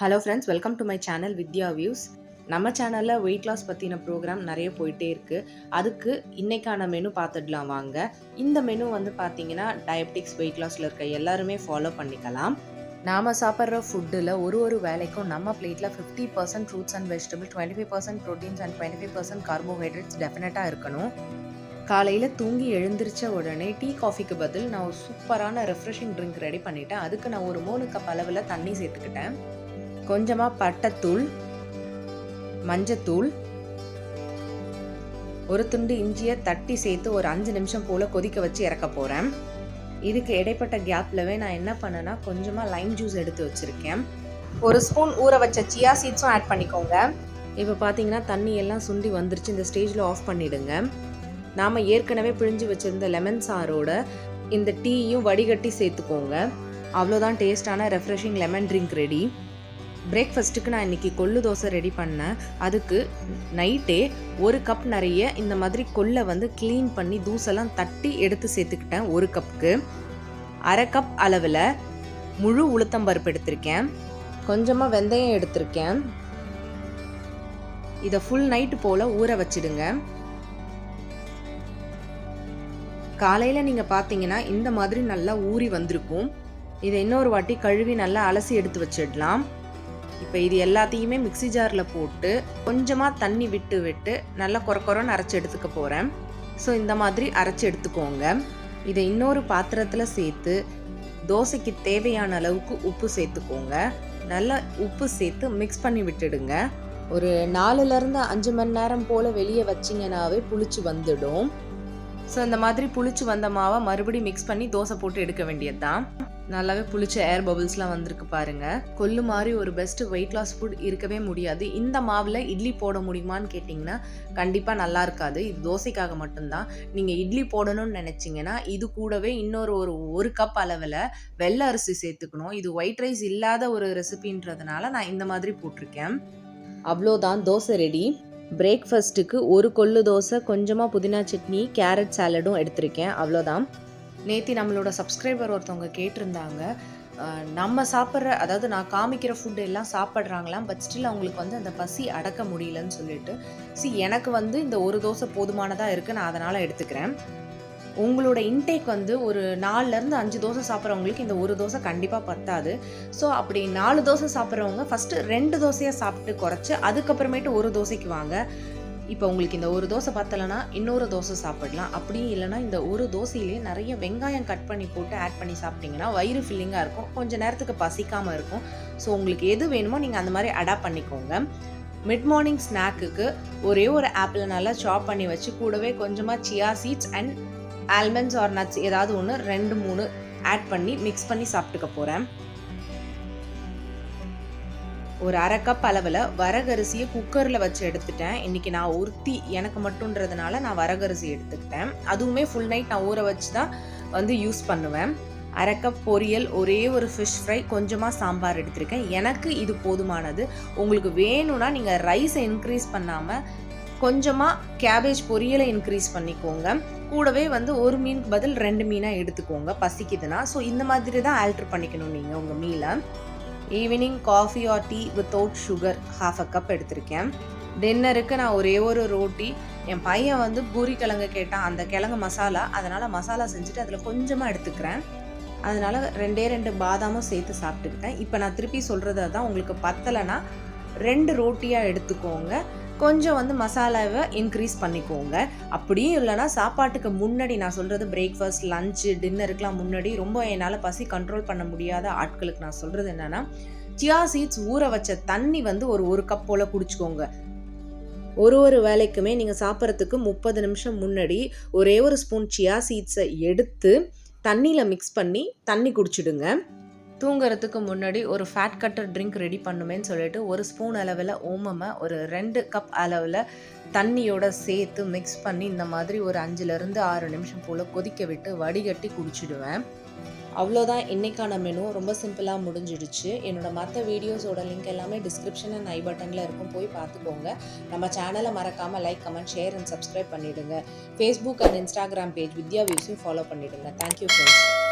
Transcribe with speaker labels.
Speaker 1: Hello friends welcome to my channel Vidya views நம்ம சேனலில் weight loss பற்றின program நிறைய போயிட்டே இருக்குது அதுக்கு இன்றைக்கான மெனு பார்த்துடலாம் வாங்க. இந்த மெனு வந்து பார்த்தீங்கன்னா டயபெட்டிக்ஸ் வெயிட் லாஸில் இருக்க எல்லாருமே ஃபாலோ பண்ணிக்கலாம். நாம் சாப்பிட்ற ஃபுட்டில் ஒரு ஒரு வேலைக்கும் நம்ம பிளேட்டில் fifty percent fruits and vegetable twenty five percent proteins and twenty five percent carbohydrates டெஃபினட்டாக இருக்கணும். காலையில் தூங்கி எழுந்திரிச்ச உடனே டீ காஃபிக்கு பதில் நான் ஒரு சூப்பரான ரெஃப்ரெஷிங் ட்ரிங்க் ரெடி பண்ணிட்டேன். அதுக்கு நான் ஒரு மூணு கப் அளவில் தண்ணி சேர்த்துக்கிட்டேன். கொஞ்சமாக பட்டைத்தூள் மஞ்சத்தூள் ஒரு துண்டு இஞ்சியை தட்டி சேர்த்து ஒரு அஞ்சு நிமிஷம் போல் கொதிக்க வச்சு இறக்க போகிறேன் இதுக்கு இடைப்பட்ட கேப்லவே நான் என்ன பண்ணேன்னா கொஞ்சமாக லைம் ஜூஸ் எடுத்து வச்சுருக்கேன். ஒரு ஸ்பூன் ஊற வச்ச சியா சீட்ஸும் ஆட் பண்ணிக்கோங்க. இப்போ பார்த்தீங்கன்னா தண்ணி எல்லாம் சுண்டி வந்துருச்சு. இந்த ஸ்டேஜில் ஆஃப் பண்ணிவிடுங்க நாம் ஏற்கனவே பிழிஞ்சு வச்சுருந்த லெமன் சாரோட இந்த டீயும் வடிகட்டி சேர்த்துக்கோங்க. அவ்வளோதான் டேஸ்டான ரெஃப்ரெஷிங் லெமன் ட்ரிங்க் ரெடி பிரேக்ஃபாஸ்ட்டுக்கு நான் இன்றைக்கி கொள்ளு தோசை ரெடி பண்ணேன். அதுக்கு நைட்டே ஒரு கப் நிறைய இந்த மாதிரி கொல்லை வந்து க்ளீன் பண்ணி தூசெல்லாம் தட்டி எடுத்து சேர்த்துக்கிட்டேன் ஒரு கப்புக்கு அரை கப் அளவில் முழு உளுத்தம்பருப்பு எடுத்திருக்கேன். கொஞ்சமாக வெந்தயம் எடுத்திருக்கேன். இதை ஃபுல் நைட்டு போல் ஊற வச்சிடுங்க. காலையில் நீங்கள் பார்த்தீங்கன்னா இந்த மாதிரி நல்லா ஊறி வந்திருக்கும். இதை இன்னொரு வாட்டி கழுவி நல்லா அலசி எடுத்து வச்சிடலாம். இப்போ இது எல்லாத்தையுமே மிக்ஸி ஜாரில் போட்டு கொஞ்சமாக தண்ணி விட்டு விட்டு நல்லா கொர அரைச்சி எடுத்துக்க போகிறேன் ஸோ இந்த மாதிரி அரைச்சி எடுத்துக்கோங்க. இதை இன்னொரு பாத்திரத்தில் சேர்த்து தோசைக்கு தேவையான அளவுக்கு உப்பு சேர்த்துக்கோங்க. நல்லா உப்பு சேர்த்து மிக்ஸ் பண்ணி விட்டுடுங்க. ஒரு நாலுலேருந்து அஞ்சு மணி நேரம் போல் வெளியே வச்சிங்கனாவே புளிச்சு வந்துடும். ஸோ இந்த மாதிரி புளிச்சு வந்த மாவை மறுபடியும் மிக்ஸ் பண்ணி தோசை போட்டு எடுக்க வேண்டியது தான் நல்லாவே புளிச்ச ஏர் பபுள்ஸ்லாம் வந்திருக்கு பாருங்க. கொல்லு மாதிரி ஒரு பெஸ்ட் வெயிட் லாஸ் ஃபுட் இருக்கவே முடியாது. இந்த மாவில் இட்லி போட முடியுமான்னு கேட்டிங்கன்னா கண்டிப்பாக நல்லா இருக்காது. இது தோசைக்காக மட்டும்தான். நீங்கள் இட்லி போடணும்னு நினச்சிங்கன்னா இது கூடவே இன்னொரு ஒரு ஒரு கப் அளவில் வெள்ளை அரிசி சேர்த்துக்கணும். இது ஒயிட் ரைஸ் இல்லாத ஒரு ரெசிபின்றதுனால நான் இந்த மாதிரி போட்டிருக்கேன். அவ்வளோதான் தோசை ரெடி பிரேக்ஃபாஸ்ட்டுக்கு ஒரு கொள்ளு தோசை கொஞ்சமாக புதினா சட்னி கேரட் சாலடும் எடுத்திருக்கேன். அவ்வளோதான். நேத்தி நம்மளோட சப்ஸ்கிரைபர் ஒருத்தவங்க கேட்டிருந்தாங்க. நம்ம சாப்பிட்ற அதாவது நான் காமிக்கிற ஃபுட் எல்லாம் சாப்பிட்றாங்களாம் பட் ஸ்டில் அவங்களுக்கு வந்து அந்த பசி அடக்க முடியலன்னு சொல்லிட்டு சி எனக்கு வந்து இந்த ஒரு தோசை போதுமானதாக இருக்குது நான் அதனால் எடுத்துக்கிறேன். உங்களோட இன்டேக் வந்து ஒரு நாலுலேருந்து அஞ்சு தோசை சாப்பிட்றவங்களுக்கு இந்த ஒரு தோசை கண்டிப்பாக பத்தாது. ஸோ அப்படி நாலு தோசை சாப்பிட்றவங்க ஃபஸ்ட்டு ரெண்டு தோசையாக சாப்பிட்டு குறைச்சி அதுக்கப்புறமேட்டு ஒரு தோசைக்கு வாங்க. இப்போ உங்களுக்கு இந்த ஒரு தோசை பத்தலைன்னா இன்னொரு தோசை சாப்பிடலாம். அப்படியும் இல்லைன்னா இந்த ஒரு தோசையிலேயே நிறைய வெங்காயம் கட் பண்ணி போட்டு ஆட் பண்ணி சாப்பிட்டீங்கன்னா வயிறு ஃபில்லிங்காக இருக்கும். கொஞ்சம் நேரத்துக்கு பசிக்காமல் இருக்கும். ஸோ உங்களுக்கு எது வேணுமோ நீங்கள் அந்த மாதிரி அடாப்ட் பண்ணிக்கோங்க. மிட் மார்னிங் ஸ்நாக்குக்கு ஒரே ஒரு ஆப்பிள் நல்லா சாப் பண்ணி வச்சு கூடவே கொஞ்சமாக chia seeds and almonds or nuts ஏதாவது ஒன்று ரெண்டு மூணு ஆட் பண்ணி மிக்ஸ் பண்ணி சாப்பிட்டுக்க போகிறேன் ஒரு அரை கப் அளவில் வரகரிசியை குக்கரில் வச்சு எடுத்துட்டேன். இன்றைக்கி நான் ஒருத்தி எனக்கு மட்டுன்றதுனால நான் வரகரிசி எடுத்துக்கிட்டேன். அதுவுமே ஃபுல் நைட் நான் ஊற வச்சு தான் வந்து யூஸ் பண்ணுவேன். அரை கப் பொரியல் ஒரே ஒரு ஃபிஷ் ஃப்ரை கொஞ்சமாக சாம்பார் எடுத்திருக்கேன். எனக்கு இது போதுமானது. உங்களுக்கு வேணும்னா நீங்கள் ரைஸை இன்க்ரீஸ் பண்ணாமல் கொஞ்சமாக கேபேஜ் பொரியலை இன்க்ரீஸ் பண்ணிக்கோங்க. கூடவே வந்து ஒரு மீனுக்கு பதில் ரெண்டு மீனாக எடுத்துக்கோங்க. பசிக்குதுன்னா. ஸோ இந்த மாதிரி தான் ஆல்ட்ரு பண்ணிக்கணும் நீங்கள் உங்கள் மீலை evening coffee or tea without sugar half a cup எடுத்திருக்கேன். டின்னருக்கு நான் ஒரே ஒரு ரோட்டி. என் பையன் வந்து பூரி கிழங்கு கேட்டான். அந்த கிழங்கு மசாலா அதனால் மசாலா செஞ்சுட்டு அதில் கொஞ்சமாக எடுத்துக்கிறேன். அதனால் ரெண்டே ரெண்டு பாதாமும் சேர்த்து சாப்பிட்டுக்கிட்டேன். இப்போ நான் திருப்பி சொல்கிறத தான் உங்களுக்கு பத்தலைன்னா ரெண்டு ரோட்டியாக எடுத்துக்கோங்க. கொஞ்சம் வந்து மசாலாவை இன்க்ரீஸ் பண்ணிக்கோங்க. அப்படியும் இல்லைனா சாப்பாட்டுக்கு முன்னாடி நான் சொல்கிறது பிரேக்ஃபாஸ்ட் லஞ்சு டின்னருக்குலாம் முன்னாடி ரொம்ப என்னால் பசி கண்ட்ரோல் பண்ண முடியாத ஆட்களுக்கு நான் சொல்கிறது என்னென்னா சியா சீட்ஸ் ஊற வச்ச தண்ணி வந்து ஒரு ஒரு கப் போல் குடிச்சுக்கோங்க. ஒரு ஒரு வேலைக்குமே நீங்கள் சாப்பிட்றதுக்கு முப்பது நிமிஷம் முன்னாடி ஒரே ஒரு ஸ்பூன் சியா சீட்ஸை எடுத்து தண்ணியில் மிக்ஸ் பண்ணி தண்ணி குடிச்சிடுங்க. தூங்குறதுக்கு முன்னாடி ஒரு ஃபேட் கட்டர் ட்ரிங்க் ரெடி பண்ணுமேன்னு சொல்லிட்டு ஒரு ஸ்பூன் அளவில் ஓமமை ஒரு ரெண்டு கப் அளவில் தண்ணியோட சேர்த்து மிக்ஸ் பண்ணி இந்த மாதிரி ஒரு அஞ்சுலேருந்து ஆறு நிமிஷம் போல் கொதிக்க விட்டு வடிகட்டி குடிச்சிடுவேன். அவ்வளோதான் இன்றைக்கான மெனு ரொம்ப சிம்பிளாக முடிஞ்சிடுச்சு. என்னோடய மற்ற வீடியோஸோட லிங்க் எல்லாமே டிஸ்கிரிப்ஷன் அண்ட் ஐ பட்டனில் இருக்கும். போய் பார்த்துக்கோங்க. நம்ம சேனலை மறக்காமல் like comment share and subscribe பண்ணிவிடுங்க Facebook and Instagram page Vidya வியூஸையும் follow பண்ணிவிடுங்க தேங்க்யூ ஃப்ரெண்ட்ஸ்